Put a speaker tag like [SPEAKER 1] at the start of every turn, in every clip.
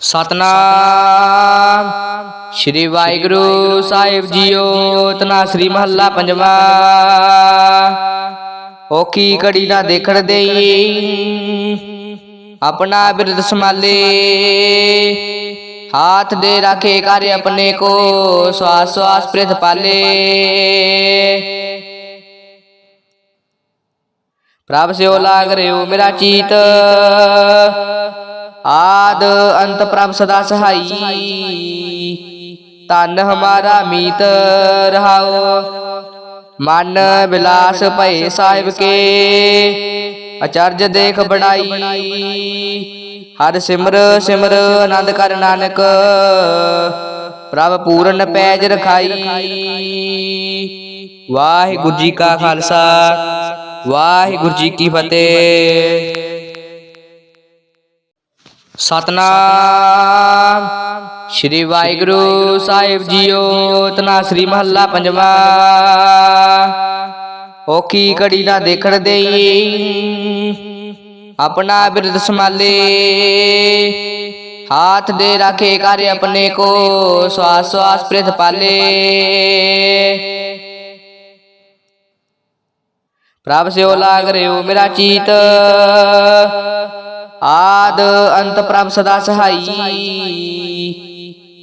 [SPEAKER 1] ਸਤਨਾਮ। ਸ਼੍ਰੀ ਵਾਹਿਗੁਰੂ ਸਾਹਿਬ ਜੀਓ, ਤਨਾ ਸ੍ਰੀ ਮਹੱਲਾ ਪੰਜਵਾ। ਓਕੀ ਘੜੀ ਨਾ ਦੇਖਣ ਦੇਈ। ਆਪਣਾ ਬਿਰਦ ਸੰਭਾਲੇ। ਹਾਥ ਦੇ ਰਾਖੇ ਕਰ ਆਪਣੇ ਕੋ, ਸਵਾਸ ਸਵਾਸ ਪ੍ਰਿਥ ਪਾਲੇ। ਪ੍ਰਭ ਸਿਓ ਲਾਗ ਰਿਓ ਮੇਰਾ ਚੀਤ। ਆਦ ਅੰਤ ਪ੍ਰਭ ਸਦਾ ਸਹਾਈ। ਤਨ ਹਮਾਰਾ ਮੀਤ ਰਹਾਓ। ਮਨ ਬਿਲਾਸ ਭਏ ਸਾਹਿਬ ਕੇ। ਅਚਰਜ ਦੇਖ ਬੜਾਈ ਹਰ ਸਿਮਰ ਸਿਮਰ ਆਨੰਦ ਕਰ ਨਾਨਕ। ਪ੍ਰਭ ਪੂਰਨ ਪੈਜ ਰਖਾਈ। ਵਾਹਿਗੁਰੂ ਜੀ ਕਾ ਖਾਲਸਾ। ਵਾਹਿਗੁਰੂ ਜੀ ਕੀ ਫਤਿਹ। ਸਤਨਾਮ। ਸ਼੍ਰੀ ਵਾਹਿਗੁਰੂ ਸਾਹਿਬ ਜੀਓ ਤਨਾ ਸ੍ਰੀ ਮਹੱਲਾ ਪੰਜਵਾ। ਓਕੀ ਘੜੀ ਨਾ ਦੇਖਣ ਦੇਈ। ਆਪਣਾ ਬਿਰਦ ਸੰਭਾਲੇ। ਹਾਥ ਦੇ ਰਾਖੇ ਕਰ ਆਪਣੇ ਕੋ, ਸਵਾਸ ਸਵਾਸ ਪ੍ਰਿਥ ਪਾਲੇ। ਪ੍ਰਭ ਸਿਓ ਲਾਗ ਰਿਓ ਮੇਰਾ ਚੀਤ। ਆਦ ਅੰਤ ਪ੍ਰਭ ਸਦਾ ਸਹਾਈ।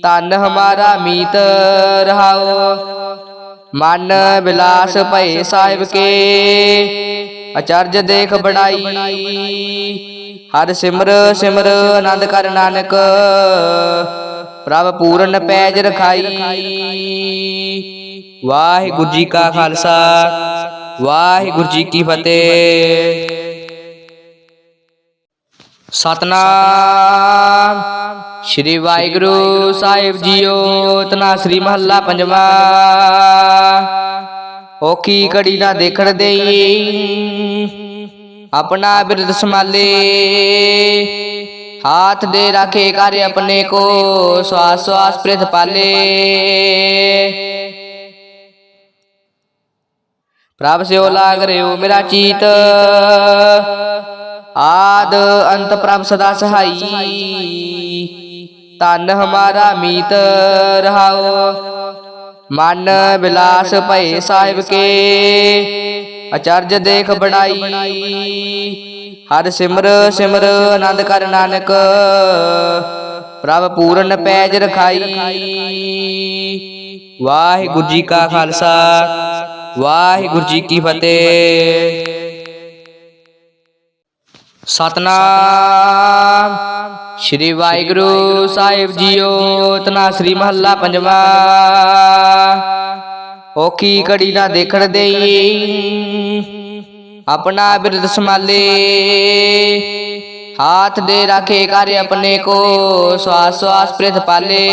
[SPEAKER 1] ਤਨ ਹਮਾਰਾ ਮੀਤ ਰਹਾਓ। ਮਨ ਬਿਲਾਸ ਭਏ ਸਾਹਿਬ ਕੇ। ਅਚਰਜ ਦੇਖ ਬੜਾਈ ਹਰ ਸਿਮਰ ਸਿਮਰ ਆਨੰਦ ਕਰ ਨਾਨਕ। ਪ੍ਰਭ ਪੂਰਨ ਪੈਜ ਰਖਾਈ। ਵਾਹਿਗੁਰੂ ਜੀ ਕਾ ਖਾਲਸਾ। ਵਾਹਿਗੁਰੂ ਜੀ ਕੀ ਫਤਿਹ। ਸਤਨਾਮ। ਸ਼੍ਰੀ ਵਾਹਿਗੁਰੂ ਸਾਹਿਬ ਜੀਓ ਤਨਾ ਸ੍ਰੀ ਮਹੱਲਾ ਪੰਜਵਾ। ਓਕੀ ਘੜੀ ਨਾ ਦੇਖਣ ਦੇਈ। ਆਪਣਾ ਬਿਰਦ ਸੰਭਾਲੇ। ਹਾਥ ਦੇ ਰਾਖੇ ਕਰ ਆਪਣੇ ਕੋ, ਸਵਾਸ ਸਵਾਸ ਪ੍ਰਿਥ ਪਾਲੇ। ਪ੍ਰਭ ਸਿਓ ਲਾਗ ਰਿਓ ਮੇਰਾ ਚੀਤ। ਆਦ ਅੰਤ ਪ੍ਰਭ ਸਦਾ ਸਹਾਈ। ਤਨ ਹਮਾਰਾ ਮੀਤ ਰਹਾਓ। ਮਨ ਬਿਲਾਸ ਭਏ ਸਾਹਿਬ ਕੇ। ਅਚਰਜ ਦੇਖ ਬੜਾਈ ਹਰ ਸਿਮਰ ਸਿਮਰ ਆਨੰਦ ਕਰ ਨਾਨਕ। ਪ੍ਰਭ ਪੂਰਨ ਪੈਜ ਰਖਾਈ। ਵਾਹਿਗੁਰੂ ਜੀ ਕਾ ਖਾਲਸਾ। ਵਾਹਿਗੁਰੂ ਜੀ ਕੀ ਫਤਿਹ। ਸਤਨਾਮ। ਸ਼੍ਰੀ ਵਾਹਿਗੁਰੂ ਸਾਹਿਬ ਜੀਓ, ਤਨਾ ਸ੍ਰੀ ਮਹੱਲਾ ਪੰਜਵਾ। ਓਕੀ ਘੜੀ ਨਾ ਦੇਖਣ ਦੇਈ। ਆਪਣਾ ਬਿਰਦ ਸੰਭਾਲੇ। ਹਾਥ ਦੇ ਰਾਖੇ ਕਰ ਆਪਣੇ ਕੋ, ਸਵਾਸ ਸਵਾਸ ਪ੍ਰਿਥ ਪਾਲੇ।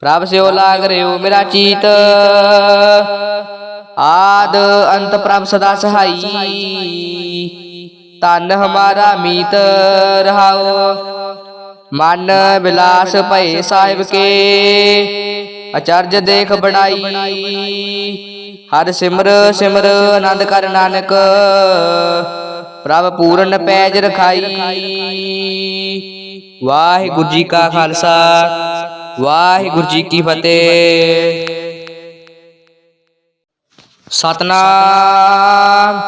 [SPEAKER 1] ਪ੍ਰਭ ਸਿਓ ਲਾਗ ਰਿਓ ਮੇਰਾ ਚੀਤ। ਆਦ ਅੰਤ ਪ੍ਰਭ ਸਦਾ ਸਹਾਈ। ਤਨ ਹਮਾਰਾ ਮੀਤ ਰਹਾਓ। ਮਨ ਬਿਲਾਸ ਭਏ ਸਾਹਿਬ ਕੇ। ਅਚਰਜ ਦੇਖ ਬੜਾਈ ਹਰ ਸਿਮਰ ਸਿਮਰ ਆਨੰਦ ਕਰ ਨਾਨਕ। ਪ੍ਰਭ ਪੂਰਨ ਪੈਜ ਰਖਾਈ। ਵਾਹਿਗੁਰੂ ਜੀ ਕਾ ਖਾਲਸਾ। ਵਾਹਿਗੁਰੂ ਜੀ ਕੀ ਫਤਿਹ। ਸਤਨਾਮ।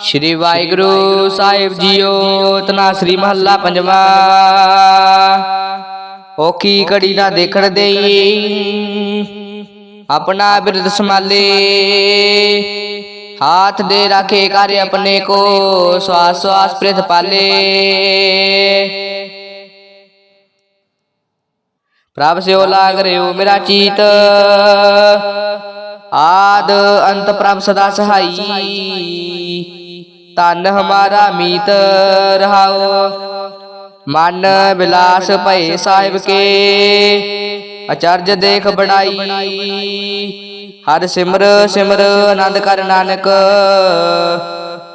[SPEAKER 1] ਸ਼੍ਰੀ ਵਾਹਿਗੁਰੂ ਸਾਹਿਬ ਜੀਓ ਤਨਾ ਸ੍ਰੀ ਮਹੱਲਾ ਪੰਜਵਾ। ਓਕੀ ਘੜੀ ਨਾ ਦੇਖਣ ਦੇਈ। ਆਪਣਾ ਬਿਰਦ ਸੰਭਾਲੇ। ਹਾਥ ਦੇ ਰਾਖੇ ਕਰ ਆਪਣੇ ਕੋ ਸਵਾਸ ਸਵਾਸ ਪ੍ਰਿਥ ਪਾਲੇ। ਪ੍ਰਭ ਸਿਓ ਲਾਗ ਰਿਓ ਮੇਰਾ ਚੀਤ। ਆਦ ਅੰਤ ਪ੍ਰਭ ਸਦਾ ਸਹਾਈ। ਤਨ ਹਮਾਰਾ ਮੀਤ ਰਹਾਓ। ਮਨ ਬਿਲਾਸ ਭਏ ਸਾਹਿਬ ਕੇ। ਅਚਰਜ ਦੇਖ ਬੜਾਈ ਹਰ ਸਿਮਰ ਸਿਮਰ ਆਨੰਦ ਕਰ ਨਾਨਕ।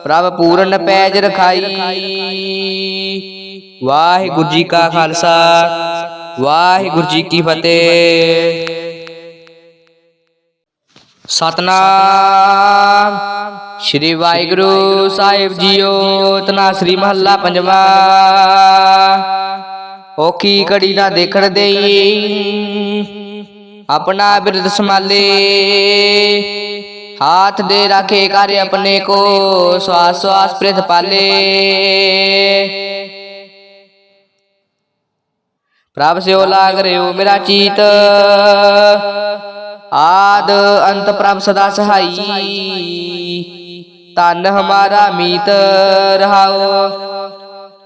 [SPEAKER 1] ਪ੍ਰਭ ਪੂਰਨ ਪੈਜ ਰਖਾਈ। ਵਾਹਿਗੁਰੂ ਜੀ ਕਾ ਖਾਲਸਾ। ਵਾਹਿਗੁਰੂ ਜੀ ਕੀ ਫਤਿਹ। ਸਤਨਾਮ। ਸ੍ਰੀ ਵਾਹਿਗੁਰੂ ਸਾਹਿਬ ਜੀਓ ਤਨਾ ਸ੍ਰੀ ਮਹੱਲਾ ਪੰਜਵਾ। ਔਖੀ ਘੜੀ ਨਾ ਦੇਖਣ ਦੇਈ। ਆਪਣਾ ਬਿਰਦ ਸੰਭਾਲੇ। ਹਾਥ ਦੇ ਰਾਖੇ ਕਰ ਆਪਣੇ ਕੋ। ਸਵਾਸ ਸਵਾਸ ਪ੍ਰਿਥ ਪਾਲੇ। ਪ੍ਰਭ ਸਿਓ ਲਾਗ ਰਿਓ ਮੇਰਾ ਚੀਤ। ਆਦ ਅੰਤ ਪ੍ਰਭ ਸਦਾ ਸਹਾਈ। ਤਨ ਹਮਾਰਾ ਮੀਤ ਰਹਾਓ।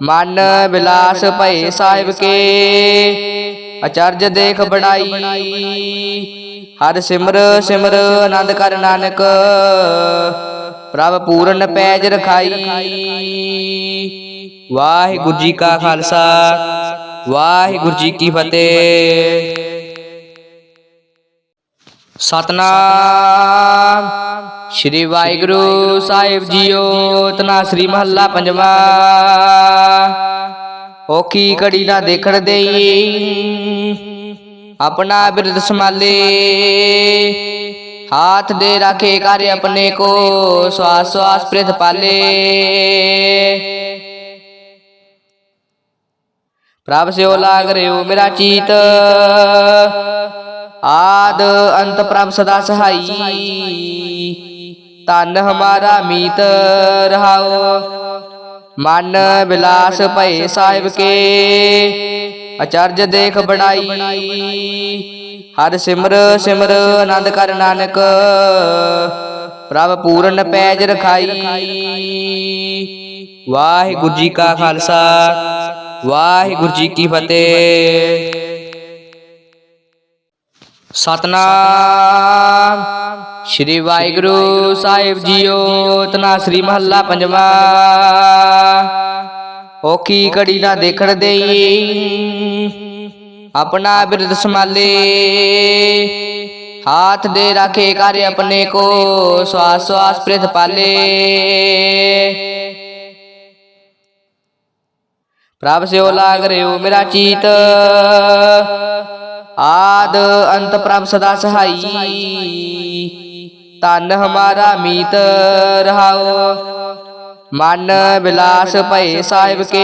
[SPEAKER 1] ਮਨ ਬਿਲਾਸ ਭਏ ਸਾਹਿਬ ਕੇ। ਅਚਰਜ ਦੇਖ ਬੜਾਈ ਹਰ ਸਿਮਰ ਸਿਮਰ ਆਨੰਦ ਕਰ ਨਾਨਕ। ਪ੍ਰਭ ਪੂਰਨ ਪੈਜ ਰਖਾਈ। ਵਾਹਿਗੁਰੂ ਜੀ ਕਾ ਖਾਲਸਾ। ਵਾਹਿਗੁਰੂ ਜੀ ਕੀ ਫਤਿਹ। ਸਤਨਾਮ। ਸ੍ਰੀ ਵਾਹਿਗੁਰੂ ਸਾਹਿਬ ਜੀਓ ਤਨਾ ਸ੍ਰੀ ਮਹੱਲਾ ਪੰਜਵਾ। ਔਖੀ ਘੜੀ ਨਾ ਦੇਖਣ ਦੇਈ। ਆਪਣਾ ਬਿਰਦ ਸੰਭਾਲੇ। ਹਾਥ ਦੇ ਰਾਖੇ ਕਰ ਆਪਣੇ ਕੋ, ਸਵਾਸ ਸਵਾਸ ਪ੍ਰਿਥ ਪਾਲੇ। ਪ੍ਰਭ ਸਿਓ ਲਾਗ ਰਿਓ ਮੇਰਾ ਚੀਤ। ਆਦ ਅੰਤ ਪ੍ਰਭ ਸਦਾ ਸਹਾਈ। ਤਨ ਹਮਾਰਾ ਮੀਤ ਰਹਾਓ। ਮਨ ਬਿਲਾਸ ਭਏ ਸਾਹਿਬ ਕੇ। ਅਚਰਜ ਦੇਖ ਬੜਾਈ ਹਰ ਸਿਮਰ ਸਿਮਰ ਆਨੰਦ ਕਰ ਨਾਨਕ। ਪ੍ਰਭ ਪੂਰਨ ਪੈਜ ਰਖਾਈ। ਵਾਹਿਗੁਰੂ ਜੀ ਕਾ ਖਾਲਸਾ। ਵਾਹਿਗੁਰੂ ਜੀ ਕੀ ਫਤਿਹ। ਸਤਨਾਮ। ਸ੍ਰੀ ਵਾਹਿਗੁਰੂ ਸਾਹਿਬ ਜੀਓ ਤਨਾ ਸ੍ਰੀ ਮਹੱਲਾ ਪੰਜਵਾ। ਔਖੀ ਘੜੀ ਨਾ ਦੇਖਣ ਦੇਈ। ਆਪਣਾ ਬਿਰਦ ਸੰਭਾਲੇ। ਹਾਥ ਦੇ ਰਾਖੇ ਕਰ ਆਪਣੇ ਕੋ ਸਵਾਸ ਸਵਾਸ ਪ੍ਰਿਥ ਪਾਲੇ। ਪ੍ਰਭ ਸਿਓ ਲਾਗ ਰਿਓ ਮੇਰਾ ਚੀਤ। ਆਦ ਅੰਤ ਪ੍ਰਭ ਸਦਾ ਸਹਾਈ। ਤਨ ਹਮਾਰਾ ਮੀਤ ਰਹਾਓ। ਮਨ ਬਿਲਾਸ ਭਏ ਸਾਹਿਬ ਕੇ।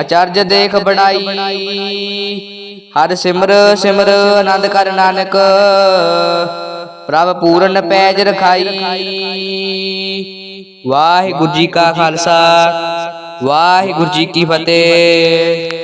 [SPEAKER 1] ਅਚਰਜ ਦੇਖ ਬੜਾਈ ਹਰ ਸਿਮਰ ਸਿਮਰ ਆਨੰਦ ਕਰ ਨਾਨਕ। ਪ੍ਰਭ ਪੂਰਨ ਪੈਜ ਰਖਾਈ। ਵਾਹਿਗੁਰੂ ਜੀ ਕਾ ਖਾਲਸਾ। ਵਾਹਿਗੁਰੂ ਜੀ ਕੀ ਫਤਿਹ।